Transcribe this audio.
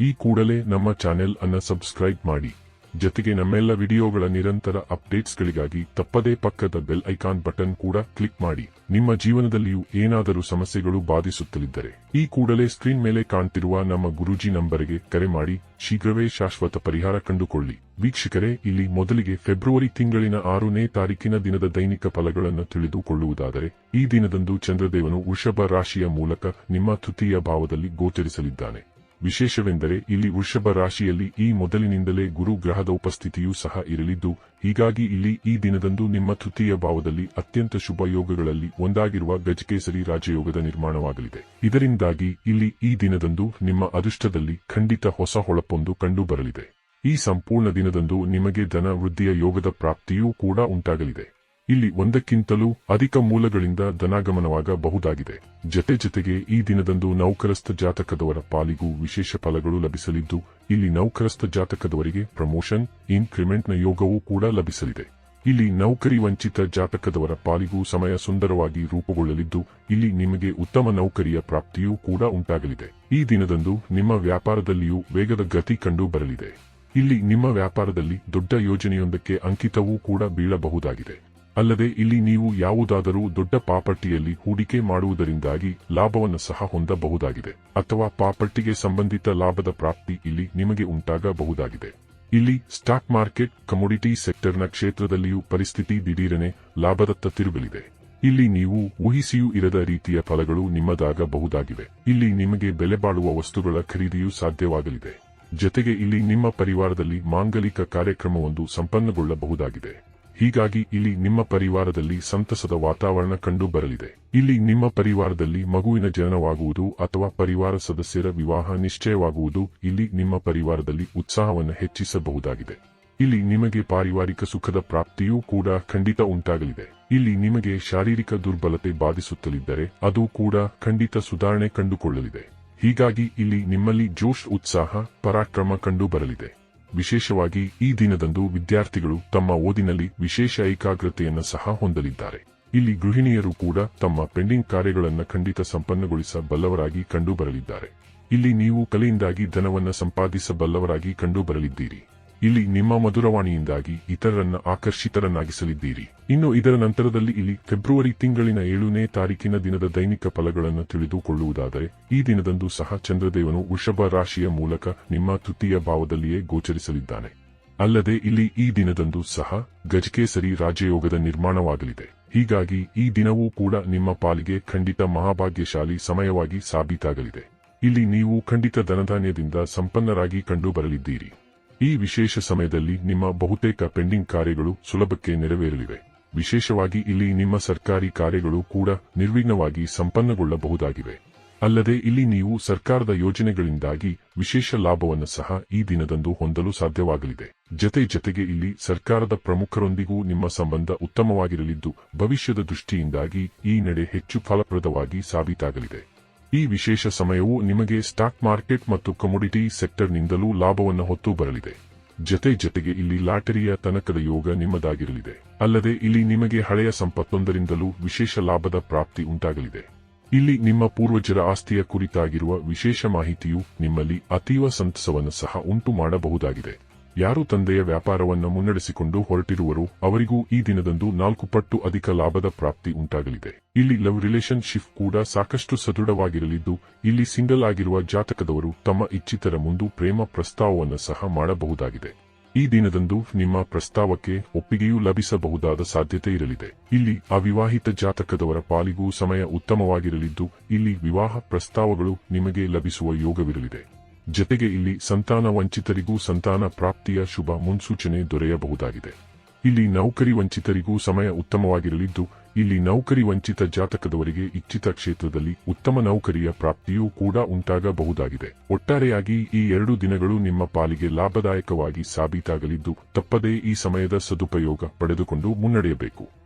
ಈ ಕೂಡಲೇ ನಮ್ಮ ಚಾನೆಲ್ ಅನ್ನ ಸಬ್ಸ್ಕ್ರೈಬ್ ಮಾಡಿ. ಜೊತೆಗೆ ನಮ್ಮೆಲ್ಲ ವಿಡಿಯೋಗಳ ನಿರಂತರ ಅಪ್ಡೇಟ್ಸ್ಗಳಿಗಾಗಿ ತಪ್ಪದೇ ಪಕ್ಕದ ಬೆಲ್ ಐಕಾನ್ ಬಟನ್ ಕೂಡ ಕ್ಲಿಕ್ ಮಾಡಿ. ನಿಮ್ಮ ಜೀವನದಲ್ಲಿಯೂ ಏನಾದರೂ ಸಮಸ್ಯೆಗಳು ಬಾಧಿಸುತ್ತಲಿದ್ದರೆ ಈ ಕೂಡಲೇ ಸ್ಕ್ರೀನ್ ಮೇಲೆ ಕಾಣ್ತಿರುವ ನಮ್ಮ ಗುರೂಜಿ ನಂಬರ್ಗೆ ಕರೆ ಮಾಡಿ. ಶೀಘ್ರವೇ ಶಾಶ್ವತ ಪರಿಹಾರ ಕಂಡುಕೊಳ್ಳಿ. ವೀಕ್ಷಕರೇ, ಇಲ್ಲಿ ಮೊದಲಿಗೆ ಫೆಬ್ರವರಿ ತಿಂಗಳಿನ ಆರನೇ ತಾರೀಕಿನ ದಿನದ ದೈನಿಕ ಫಲಗಳನ್ನು ತಿಳಿದುಕೊಳ್ಳುವುದಾದರೆ, ಈ ದಿನದಂದು ಚಂದ್ರದೇವನು ವೃಷಭ ರಾಶಿಯ ಮೂಲಕ ನಿಮ್ಮ ತೃತೀಯ ಭಾವದಲ್ಲಿ ಗೋಚರಿಸಲಿದ್ದಾನೆ. ವಿಶೇಷವೆಂದರೆ ಇಲ್ಲಿ ವೃಷಭ ರಾಶಿಯಲ್ಲಿ ಈ ಮೊದಲಿನಿಂದಲೇ ಗುರು ಗ್ರಹದ ಉಪಸ್ಥಿತಿಯೂ ಸಹ ಇರಲಿದ್ದು, ಹೀಗಾಗಿ ಇಲ್ಲಿ ಈ ದಿನದಂದು ನಿಮ್ಮ ತೃತೀಯ ಭಾವದಲ್ಲಿ ಅತ್ಯಂತ ಶುಭ ಯೋಗಗಳಲ್ಲಿ ಒಂದಾಗಿರುವ ಗಜಕೇಸರಿ ರಾಜಯೋಗದ ನಿರ್ಮಾಣವಾಗಲಿದೆ. ಇದರಿಂದಾಗಿ ಇಲ್ಲಿ ಈ ದಿನದಂದು ನಿಮ್ಮ ಅದೃಷ್ಟದಲ್ಲಿ ಖಂಡಿತ ಹೊಸ ಹೊಳಪೊಂದು ಕಂಡುಬರಲಿದೆ. ಈ ಸಂಪೂರ್ಣ ದಿನದಂದು ನಿಮಗೆ ಧನ ವೃದ್ಧಿಯ ಯೋಗದ ಪ್ರಾಪ್ತಿಯೂ ಕೂಡ ಉಂಟಾಗಲಿದೆ. ಇಲ್ಲಿ ಒಂದಕ್ಕಿಂತಲೂ ಅಧಿಕ ಮೂಲಗಳಿಂದ ಧನಾಗಮನವಾಗಬಹುದಾಗಿದೆ. ಜತೆ ಜತೆಗೆ ಈ ದಿನದಂದು ನೌಕರಸ್ಥ ಜಾತಕದವರ ಪಾಲಿಗೂ ವಿಶೇಷ ಫಲಗಳು ಲಭಿಸಲಿದ್ದು, ಇಲ್ಲಿ ನೌಕರಸ್ಥ ಜಾತಕದವರಿಗೆ ಪ್ರಮೋಷನ್, ಇನ್ಕ್ರಿಮೆಂಟ್ನ ಯೋಗವೂ ಕೂಡ ಲಭಿಸಲಿದೆ. ಇಲ್ಲಿ ನೌಕರಿ ವಂಚಿತ ಜಾತಕದವರ ಪಾಲಿಗೂ ಸಮಯ ಸುಂದರವಾಗಿ ರೂಪುಗೊಳ್ಳಲಿದ್ದು, ಇಲ್ಲಿ ನಿಮಗೆ ಉತ್ತಮ ನೌಕರಿಯ ಪ್ರಾಪ್ತಿಯೂ ಕೂಡ ಉಂಟಾಗಲಿದೆ. ಈ ದಿನದಂದು ನಿಮ್ಮ ವ್ಯಾಪಾರದಲ್ಲಿಯೂ ವೇಗದ ಗತಿ ಕಂಡು ಬರಲಿದೆ. ಇಲ್ಲಿ ನಿಮ್ಮ ವ್ಯಾಪಾರದಲ್ಲಿ ದೊಡ್ಡ ಯೋಜನೆಯೊಂದಕ್ಕೆ ಅಂಕಿತವೂ ಕೂಡ ಬೀಳಬಹುದಾಗಿದೆ. ಅಲ್ಲದೆ ಇಲ್ಲಿ ನೀವು ಯಾವುದಾದರೂ ದೊಡ್ಡ ಪಾಪಟ್ಟಿಯಲ್ಲಿ ಹೂಡಿಕೆ ಮಾಡುವುದರಿಂದಾಗಿ ಲಾಭವನ್ನು ಸಹ ಹೊಂದಬಹುದಾಗಿದೆ. ಅಥವಾ ಪಾಪಟ್ಟಿಗೆ ಸಂಬಂಧಿತ ಲಾಭದ ಪ್ರಾಪ್ತಿ ಇಲ್ಲಿ ನಿಮಗೆ ಉಂಟಾಗಬಹುದಾಗಿದೆ. ಇಲ್ಲಿ ಸ್ಟಾಕ್ ಮಾರ್ಕೆಟ್, ಕಮೋಡಿಟಿ ಸೆಕ್ಟರ್ನ ಕ್ಷೇತ್ರದಲ್ಲಿಯೂ ಪರಿಸ್ಥಿತಿ ದಿಢೀರನೆ ಲಾಭದತ್ತ ತಿರುಗಲಿದೆ. ಇಲ್ಲಿ ನೀವು ಊಹಿಸಿಯೂ ಇರದ ರೀತಿಯ ಫಲಗಳು ನಿಮ್ಮದಾಗಬಹುದಾಗಿವೆ. ಇಲ್ಲಿ ನಿಮಗೆ ಬೆಲೆ ಬಾಳುವ ವಸ್ತುಗಳ ಖರೀದಿಯೂ ಸಾಧ್ಯವಾಗಲಿದೆ. ಜೊತೆಗೆ ಇಲ್ಲಿ ನಿಮ್ಮ ಪರಿವಾರದಲ್ಲಿ ಮಾಂಗಲಿಕ ಕಾರ್ಯಕ್ರಮವೊಂದು ಸಂಪನ್ನಗೊಳ್ಳಬಹುದಾಗಿದೆ. ಹೀಗಾಗಿ ಇಲ್ಲಿ ನಿಮ್ಮ ಪರಿವಾರದಲ್ಲಿ ಸಂತಸದ ವಾತಾವರಣ ಕಂಡು ಬರಲಿದೆ ಇಲ್ಲಿ ನಿಮ್ಮ ಪರಿವಾರದಲ್ಲಿ ಮಗುವಿನ ಜನನವಾಗುವುದು ಅಥವಾ ಪರಿವಾರ ಸದಸ್ಯರ ವಿವಾಹ ನಿಶ್ಚಯವಾಗುವುದು ಇಲ್ಲಿ ನಿಮ್ಮ ಪರಿವಾರದಲ್ಲಿ ಉತ್ಸಾಹವನ್ನು ಹೆಚ್ಚಿಸಬಹುದಾಗಿದೆ. ಇಲ್ಲಿ ನಿಮಗೆ ಪಾರಿವಾರಿಕ ಸುಖದ ಪ್ರಾಪ್ತಿಯೂ ಕೂಡ ಖಂಡಿತ ಉಂಟಾಗಲಿದೆ. ಇಲ್ಲಿ ನಿಮಗೆ ಶಾರೀರಿಕ ದುರ್ಬಲತೆ ಬಾಧಿಸುತ್ತಲಿದ್ದರೆ ಅದು ಕೂಡ ಖಂಡಿತ ಸುಧಾರಣೆ ಕಂಡುಕೊಳ್ಳಲಿದೆ. ಹೀಗಾಗಿ ಇಲ್ಲಿ ನಿಮ್ಮಲ್ಲಿ ಜೋಶ್ ಉತ್ಸಾಹ, ಪರಾಕ್ರಮ ಕಂಡು ಬರಲಿದೆ ವಿಶೇಷವಾಗಿ ಈ ದಿನದಂದು ವಿದ್ಯಾರ್ಥಿಗಳು ತಮ್ಮ ಓದಿನಲ್ಲಿ ವಿಶೇಷ ಏಕಾಗ್ರತೆಯನ್ನು ಸಹ ಹೊಂದಲಿದ್ದಾರೆ. ಇಲ್ಲಿ ಗೃಹಿಣಿಯರು ಕೂಡ ತಮ್ಮ ಪೆಂಡಿಂಗ್ ಕಾರ್ಯಗಳನ್ನು ಖಂಡಿತ ಸಂಪನ್ನಗೊಳಿಸಬಲ್ಲವರಾಗಿ ಕಂಡುಬರಲಿದ್ದಾರೆ. ಇಲ್ಲಿ ನೀವು ಕಲೆಯಿಂದಾಗಿ ಧನವನ್ನು ಸಂಪಾದಿಸಬಲ್ಲವರಾಗಿ ಕಂಡುಬರಲಿದ್ದೀರಿ. ಇಲ್ಲಿ ನಿಮ್ಮ ಮಧುರವಾಣಿಯಿಂದಾಗಿ ಇತರರನ್ನ ಆಕರ್ಷಿತರನ್ನಾಗಿಸಲಿದ್ದೀರಿ. ಇನ್ನು ಇದರ ನಂತರದಲ್ಲಿ ಇಲ್ಲಿ ಫೆಬ್ರವರಿ ತಿಂಗಳಿನ ಏಳನೇ ತಾರೀಕಿನ ದಿನದ ದೈನಿಕ ಫಲಗಳನ್ನು ತಿಳಿದುಕೊಳ್ಳುವುದಾದರೆ, ಈ ದಿನದಂದು ಸಹ ಚಂದ್ರದೇವನು ವೃಷಭ ರಾಶಿಯ ಮೂಲಕ ನಿಮ್ಮ ತೃತೀಯ ಭಾವದಲ್ಲಿಯೇ ಗೋಚರಿಸಲಿದ್ದಾನೆ. ಅಲ್ಲದೆ ಇಲ್ಲಿ ಈ ದಿನದಂದು ಸಹ ಗಜಕೇಸರಿ ರಾಜಯೋಗದ ನಿರ್ಮಾಣವಾಗಲಿದೆ. ಹೀಗಾಗಿ ಈ ದಿನವೂ ಕೂಡ ನಿಮ್ಮ ಪಾಲಿಗೆ ಖಂಡಿತ ಮಹಾಭಾಗ್ಯಶಾಲಿ ಸಮಯವಾಗಿ ಸಾಬೀತಾಗಲಿದೆ. ಇಲ್ಲಿ ನೀವು ಖಂಡಿತ ಧನಧಾನ್ಯದಿಂದ ಸಂಪನ್ನರಾಗಿ ಕಂಡುಬರಲಿದ್ದೀರಿ. ಈ ವಿಶೇಷ ಸಮಯದಲ್ಲಿ ನಿಮ್ಮ ಬಹುತೇಕ ಪೆಂಡಿಂಗ್ ಕಾರ್ಯಗಳು ಸುಲಭಕ್ಕೆ ನೆರವೇರಲಿವೆ. ವಿಶೇಷವಾಗಿ ಇಲ್ಲಿ ನಿಮ್ಮ ಸರ್ಕಾರಿ ಕಾರ್ಯಗಳು ಕೂಡ ನಿರ್ವಿಘ್ನವಾಗಿ ಸಂಪನ್ನಗೊಳ್ಳಬಹುದಾಗಿವೆ. ಅಲ್ಲದೆ ಇಲ್ಲಿ ನೀವು ಸರ್ಕಾರದ ಯೋಜನೆಗಳಿಂದಾಗಿ ವಿಶೇಷ ಲಾಭವನ್ನು ಸಹ ಈ ದಿನದಂದು ಹೊಂದಲು ಸಾಧ್ಯವಾಗಲಿದೆ. ಜತೆ ಜತೆಗೆ ಇಲ್ಲಿ ಸರ್ಕಾರದ ಪ್ರಮುಖರೊಂದಿಗೂ ನಿಮ್ಮ ಸಂಬಂಧ ಉತ್ತಮವಾಗಿರಲಿದ್ದು ಭವಿಷ್ಯದ ದೃಷ್ಟಿಯಿಂದಾಗಿ ಈ ನಡೆ ಹೆಚ್ಚು ಫಲಪ್ರದವಾಗಿ ಸಾಬೀತಾಗಲಿದೆ. ಈ ವಿಶೇಷ ಸಮಯವು ನಿಮಗೆ ಸ್ಟಾಕ್ ಮಾರ್ಕೆಟ್ ಮತ್ತು ಕಮೋಡಿಟಿ ಸೆಕ್ಟರ್ನಿಂದಲೂ ಲಾಭವನ್ನು ಹೊತ್ತು ಬರಲಿದೆ. ಜತೆ ಜತೆಗೆ ಇಲ್ಲಿ ಲಾಟರಿಯ ತನಕದ ಯೋಗ ನಿಮ್ಮದಾಗಿರಲಿದೆ. ಅಲ್ಲದೆ ಇಲ್ಲಿ ನಿಮಗೆ ಹಳೆಯ ಸಂಪತ್ತೊಂದರಿಂದಲೂ ವಿಶೇಷ ಲಾಭದ ಪ್ರಾಪ್ತಿ ಉಂಟಾಗಲಿದೆ. ಇಲ್ಲಿ ನಿಮ್ಮ ಪೂರ್ವಜರ ಆಸ್ತಿಯ ಕುರಿತಾಗಿರುವ ವಿಶೇಷ ಮಾಹಿತಿಯು ನಿಮ್ಮಲ್ಲಿ ಅತೀವ ಸಂತಸವನ್ನು ಸಹ ಉಂಟು ಮಾಡಬಹುದಾಗಿದೆ ಯಾರು ತಂದೆಯ ವ್ಯಾಪಾರವನ್ನು ಮುನ್ನಡೆಸಿಕೊಂಡು ಹೊರಟಿರುವರೋ ಅವರಿಗೂ ಈ ದಿನದಂದು ನಾಲ್ಕು ಪಟ್ಟು ಅಧಿಕ ಲಾಭದ ಪ್ರಾಪ್ತಿ ಉಂಟಾಗಲಿದೆ. ಇಲ್ಲಿ ಲವ್ ರಿಲೇಶನ್ಶಿಪ್ ಕೂಡ ಸಾಕಷ್ಟು ಸದೃಢವಾಗಿರಲಿದ್ದು, ಇಲ್ಲಿ ಸಿಂಗಲ್ ಆಗಿರುವ ಜಾತಕದವರು ತಮ್ಮ ಇಚ್ಛಿತರ ಮುಂದು ಪ್ರೇಮ ಪ್ರಸ್ತಾವವನ್ನು ಸಹ ಮಾಡಬಹುದಾಗಿದೆ. ಈ ದಿನದಂದು ನಿಮ್ಮ ಪ್ರಸ್ತಾವಕ್ಕೆ ಒಪ್ಪಿಗೆಯೂ ಲಭಿಸಬಹುದಾದ ಸಾಧ್ಯತೆ ಇರಲಿದೆ. ಇಲ್ಲಿ ಅವಿವಾಹಿತ ಜಾತಕದವರ ಪಾಲಿಗೂ ಸಮಯ ಉತ್ತಮವಾಗಿರಲಿದ್ದು, ಇಲ್ಲಿ ವಿವಾಹ ಪ್ರಸ್ತಾವಗಳು ನಿಮಗೆ ಲಭಿಸುವ ಯೋಗವಿರಲಿದೆ. ಜತೆಗೆ ಇಲ್ಲಿ ಸಂತಾನ ವಂಚಿತರಿಗೂ ಸಂತಾನ ಪ್ರಾಪ್ತಿಯ ಶುಭ ಮುನ್ಸೂಚನೆ ದೊರೆಯಬಹುದಾಗಿದೆ. ಇಲ್ಲಿ ನೌಕರಿ ವಂಚಿತರಿಗೂ ಸಮಯ ಉತ್ತಮವಾಗಿರಲಿದ್ದು, ಇಲ್ಲಿ ನೌಕರಿ ವಂಚಿತ ಜಾತಕದವರಿಗೆ ಇಚ್ಛಿತ ಕ್ಷೇತ್ರದಲ್ಲಿ ಉತ್ತಮ ನೌಕರಿಯ ಪ್ರಾಪ್ತಿಯೂ ಕೂಡ ಉಂಟಾಗಬಹುದಾಗಿದೆ. ಒಟ್ಟಾರೆಯಾಗಿ ಈ ಎರಡು ದಿನಗಳು ನಿಮ್ಮ ಪಾಲಿಗೆ ಲಾಭದಾಯಕವಾಗಿ ಸಾಬೀತಾಗಲಿದ್ದು, ತಪ್ಪದೇ ಈ ಸಮಯದ ಸದುಪಯೋಗ ಪಡೆದುಕೊಂಡು ಮುನ್ನಡೆಯಬೇಕು.